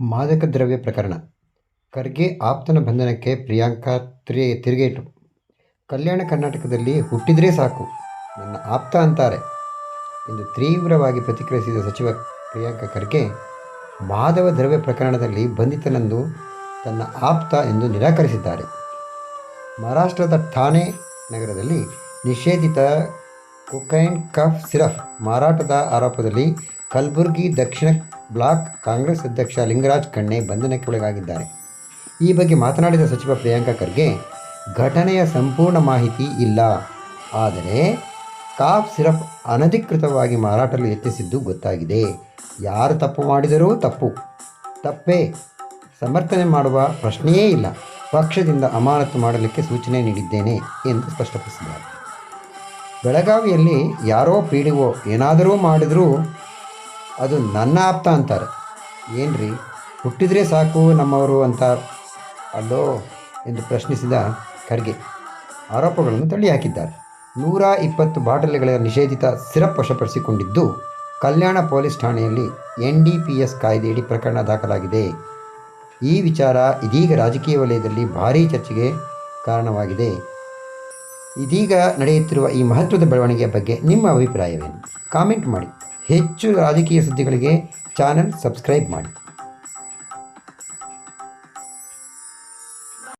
ಮಾದಕ ದ್ರವ್ಯ ಪ್ರಕರಣ. ಖರ್ಗೆ ಆಪ್ತನ ಬಂಧನಕ್ಕೆ ಪ್ರಿಯಾಂಕಾ ತ್ರಿ ತಿರುಗೇಟು. ಕಲ್ಯಾಣ ಕರ್ನಾಟಕದಲ್ಲಿ ಹುಟ್ಟಿದರೆ ಸಾಕು, ನನ್ನ ಆಪ್ತ ಅಂತಾರೆ ಎಂದು ತೀವ್ರವಾಗಿ ಪ್ರತಿಕ್ರಿಯಿಸಿದ ಸಚಿವ ಪ್ರಿಯಾಂಕ ಖರ್ಗೆ, ಮಾದವ ದ್ರವ್ಯ ಪ್ರಕರಣದಲ್ಲಿ ಬಂಧಿತನಂದು ತನ್ನ ಆಪ್ತ ಎಂದು ನಿರಾಕರಿಸಿದ್ದಾರೆ. ಮಹಾರಾಷ್ಟ್ರದ ಠಾಣೆ ನಗರದಲ್ಲಿ ನಿಷೇಧಿತ ಕೊಕೈನ್ ಕಫ್ ಸಿರಫ್ ಮಾರಾಟದ ಆರೋಪದಲ್ಲಿ ಕಲ್ಬುರ್ಗಿ ದಕ್ಷಿಣ ಬ್ಲಾಕ್ ಕಾಂಗ್ರೆಸ್ ಅಧ್ಯಕ್ಷ ಲಿಂಗರಾಜ್ ಖಂಡೆ ಬಂಧನಕ್ಕೆ ಒಳಗಾಗಿದ್ದಾರೆ. ಈ ಬಗ್ಗೆ ಮಾತನಾಡಿದ ಸಚಿವ ಪ್ರಿಯಾಂಕ ಖರ್ಗೆ, ಘಟನೆಯ ಸಂಪೂರ್ಣ ಮಾಹಿತಿ ಇಲ್ಲ. ಆದರೆ ಕಾಫ್ ಸಿರಪ್ ಅನಧಿಕೃತವಾಗಿ ಮಾರಾಟಲು ಯತ್ನಿಸಿದ್ದು ಗೊತ್ತಾಗಿದೆ. ಯಾರು ತಪ್ಪು ಮಾಡಿದರೂ ತಪ್ಪು. ತಪ್ಪೇ. ಸಮರ್ಥನೆ ಮಾಡುವ ಪ್ರಶ್ನೆಯೇ ಇಲ್ಲ. ಪಕ್ಷದಿಂದ ಅಮಾನತು ಮಾಡಲಿಕ್ಕೆ ಸೂಚನೆ ನೀಡಿದ್ದೇನೆ ಎಂದು ಸ್ಪಷ್ಟಪಡಿಸಿದ್ದಾರೆ. ಬೆಳಗಾವಿಯಲ್ಲಿ ಯಾರೋ ಪಿ ಡಿ ಒ ಏನಾದರೂ ಮಾಡಿದರೂ ಅದು ನನ್ನ ಆಪ್ತ ಅಂತಾರೆ. ಏನ್ರಿ? ಹುಟ್ಟಿದರೆ ಸಾಕು ನಮ್ಮವರು ಅಂತ ಅಲ್ಲೋ ಎಂದು ಪ್ರಶ್ನಿಸಿದ ಖರ್ಗೆ. ಆರೋಪಗಳನ್ನು ತಳ್ಳಿಹಾಕಿದ್ದಾರೆ. ನೂರ ಇಪ್ಪತ್ತು ಬಾಟಲಿಗಳ ನಿಷೇಧಿತ ಸಿರಪ್ ವಶಪಡಿಸಿಕೊಂಡಿದ್ದು ಕಲ್ಯಾಣ ಪೊಲೀಸ್ ಠಾಣೆಯಲ್ಲಿ ಎನ್ ಡಿ ಪಿ ಎಸ್ ಕಾಯ್ದೆಯಡಿ ಪ್ರಕರಣ ದಾಖಲಾಗಿದೆ. ಈ ವಿಚಾರ ಇದೀಗ ರಾಜಕೀಯ ವಲಯದಲ್ಲಿ ಭಾರೀ ಚರ್ಚೆಗೆ ಕಾರಣವಾಗಿದೆ. ಇದೀಗ ನಡೆಯುತ್ತಿರುವ ಈ ಮಹತ್ವದ ಬೆಳವಣಿಗೆಯ ಬಗ್ಗೆ ನಿಮ್ಮ ಅಭಿಪ್ರಾಯವೇನು? ಕಾಮೆಂಟ್ ಮಾಡಿ. ಹೆಚ್ಚು ರಾಜಕೀಯ ಸುದ್ದಿಗಳಿಗೆ ಚಾನಲ್ ಸಬ್ಸ್ಕ್ರೈಬ್ ಮಾಡಿ.